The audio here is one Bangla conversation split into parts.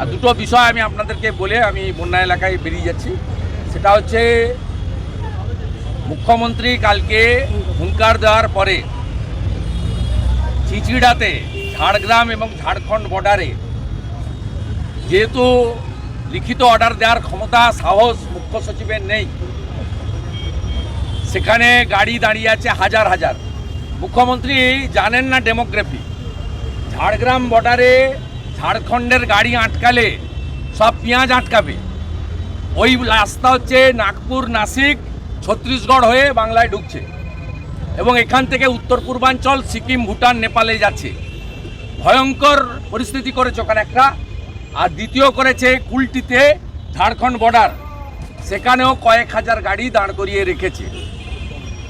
আর দুটো বিষয় আমি আপনাদেরকে বলে আমি বন্যা এলাকায় বেরিয়ে যাচ্ছি। সেটা হচ্ছে, মুখ্যমন্ত্রী কালকে হুঙ্কার দেওয়ার পরে চিচিড়াতে ঝাড়গ্রাম এবং ঝাড়খণ্ড বর্ডারে যেহেতু লিখিত অর্ডার দেওয়ার ক্ষমতা, সাহস মুখ্য সচিবের নেই, সেখানে গাড়ি দাঁড়িয়ে আছে হাজার হাজার। মুখ্যমন্ত্রী জানেন না ডেমোগ্রাফি। ঝাড়গ্রাম বর্ডারে ঝাড়খণ্ডের গাড়ি আটকালে সব পেঁয়াজ আটকাবে। ওই রাস্তা হচ্ছে নাগপুর নাসিক, ছত্তিশগড় হয়ে বাংলায় ঢুকছে। এবং এখান থেকে উত্তর পূর্বাঞ্চল, সিকিম, ভুটান, নেপালে যাচ্ছে। ভয়ঙ্কর পরিস্থিতি করেছে ওখানে একটা। আর দ্বিতীয় করেছে কুলটিতে ঝাড়খণ্ড বর্ডার সেখানেও কয়েক হাজার গাড়ি দাঁড় করিয়ে রেখেছে।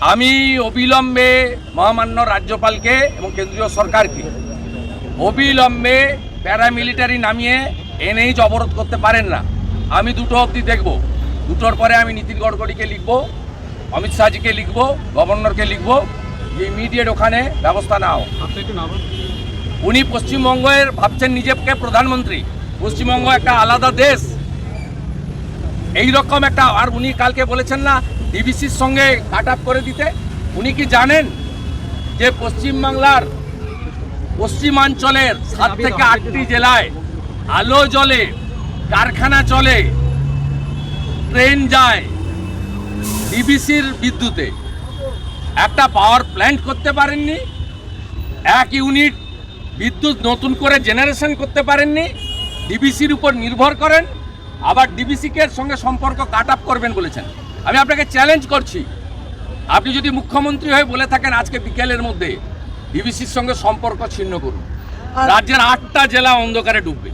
আমি অবিলম্বে মহামান্য রাজ্যপালকে এবং কেন্দ্রীয় সরকারকে অবিলম্বে প্যারামিলিটারি নামিয়ে এনএইচ অবরোধ করতে পারেন না। আমি দুটো অবধি দেখব। দুটোর পরে আমি নীতিন গডকরিকে লিখব অমিত শাহজিকে লিখব গভর্নরকে লিখব যে ইমিডিয়েট ওখানে ব্যবস্থা নাও উনি পশ্চিমবঙ্গের ভাবছেন নিজেকে প্রধানমন্ত্রী। পশ্চিমবঙ্গ একটা আলাদা দেশ। এই রকম একটা আর উনি কালকে বলেছেন না ডিবিসির সঙ্গে কাট করে দিতে। উনি কি জানেন যে পশ্চিমবাংলার পশ্চিমাঞ্চলের সাত থেকে আটটি জেলায় আলো জ্বলে, কারখানা চলে, ট্রেন যায় ডিবিসির বিদ্যুতে। একটা পাওয়ার প্ল্যান্ট করতে পারেননি, এক ইউনিট বিদ্যুৎ নতুন করে জেনারেশন করতে পারেননি ডিবিসির উপর নির্ভর করেন, আবার ডিবিসিকে সঙ্গে সম্পর্ক কাট আপ করবেন বলেছেন। আমি আপনাকে চ্যালেঞ্জ করছি। আপনি যদি মুখ্যমন্ত্রী হয়ে বলে থাকেন আজকে বিকেলের মধ্যে ডিবিসির সঙ্গে সম্পর্ক ছিন্ন করুন। রাজ্যের আটটা জেলা অন্ধকারে ডুববে।